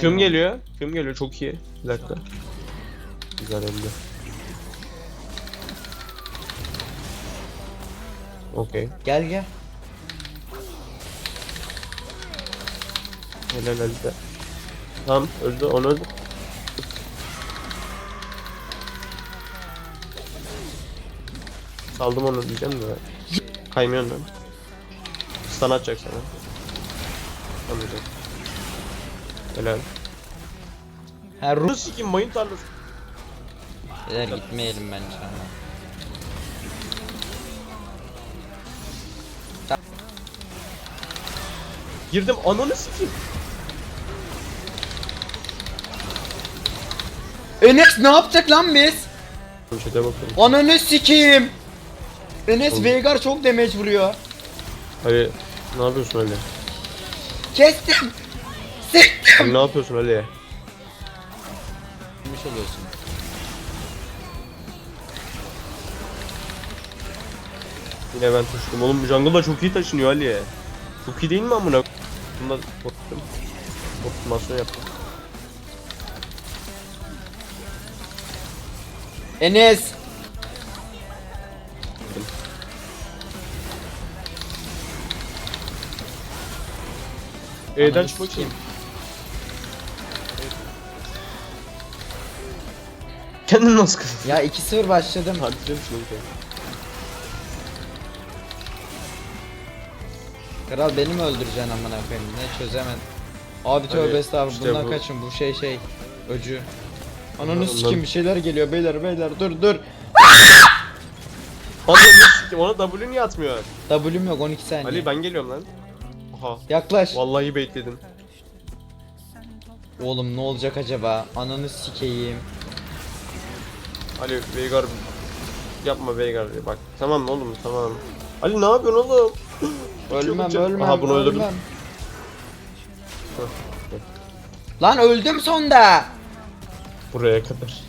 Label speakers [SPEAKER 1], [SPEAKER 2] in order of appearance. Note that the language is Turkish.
[SPEAKER 1] Küm geliyor. Küm geliyor çok iyi. Bir dakika. Güzel öldü. Okey.
[SPEAKER 2] Gel gel.
[SPEAKER 1] Helal öldü. Tamam öldü onu öldü. Saldım onu diyeceğim de. Kaymıyorsun lan. Stun atacak sana. Anlayacak. Helal.
[SPEAKER 2] Ha Rus.
[SPEAKER 1] Sikim mayın tarlası.
[SPEAKER 2] Beyler gitmeyelim bence ama.
[SPEAKER 1] Girdim ananı sikim.
[SPEAKER 2] Enes ne yapacak lan biz?
[SPEAKER 1] Çete bakıyorum.
[SPEAKER 2] Ananı sikeyim. Enes
[SPEAKER 1] Oğlum.
[SPEAKER 2] Veigar çok damage vuruyor.
[SPEAKER 1] Ali ne yapıyorsun Ali?
[SPEAKER 2] Kestim. Siktim.
[SPEAKER 1] Ali ne yapıyorsun Ali?
[SPEAKER 2] Bilmiş oluyorsun.
[SPEAKER 1] Yine ben taşıdım. Oğlum bu jungle da çok iyi taşınıyor Ali. Çok iyi değil mi amına? Bunda korktum. Optimasyon yaptım.
[SPEAKER 2] Enes.
[SPEAKER 1] E'den çık bakayım. Kendin nasıl kızdın?
[SPEAKER 2] Ya 2-0 başladım.
[SPEAKER 1] Hadi canım şunu bir
[SPEAKER 2] Kral beni mi öldüreceksin amına koyayım? Ne çözemedim. Abi tövbe
[SPEAKER 1] Hani
[SPEAKER 2] estağfurullah
[SPEAKER 1] işte
[SPEAKER 2] bundan
[SPEAKER 1] bu-
[SPEAKER 2] kaçın bu şey şey öcü. Ananı
[SPEAKER 1] Bundan-
[SPEAKER 2] sikeyim bir şeyler geliyor beyler beyler dur dur.
[SPEAKER 1] Ananı sikim ona W niye atmıyor?
[SPEAKER 2] W'm yok 12 saniye.
[SPEAKER 1] Ali ben geliyorum lan. Oha.
[SPEAKER 2] Yaklaş.
[SPEAKER 1] Vallahi baitledim.
[SPEAKER 2] Oğlum ne olacak acaba? Ananı sikeyim.
[SPEAKER 1] Ali Veigar yapma Veigar bak. Tamam mı oğlum tamam. Ali ne yapıyorsun oğlum?
[SPEAKER 2] Ölmem
[SPEAKER 1] uçuyor.
[SPEAKER 2] ölmem
[SPEAKER 1] Aha bunu öldürdüm.
[SPEAKER 2] ölmem. Lan öldüm sonda.
[SPEAKER 1] Buraya kadar.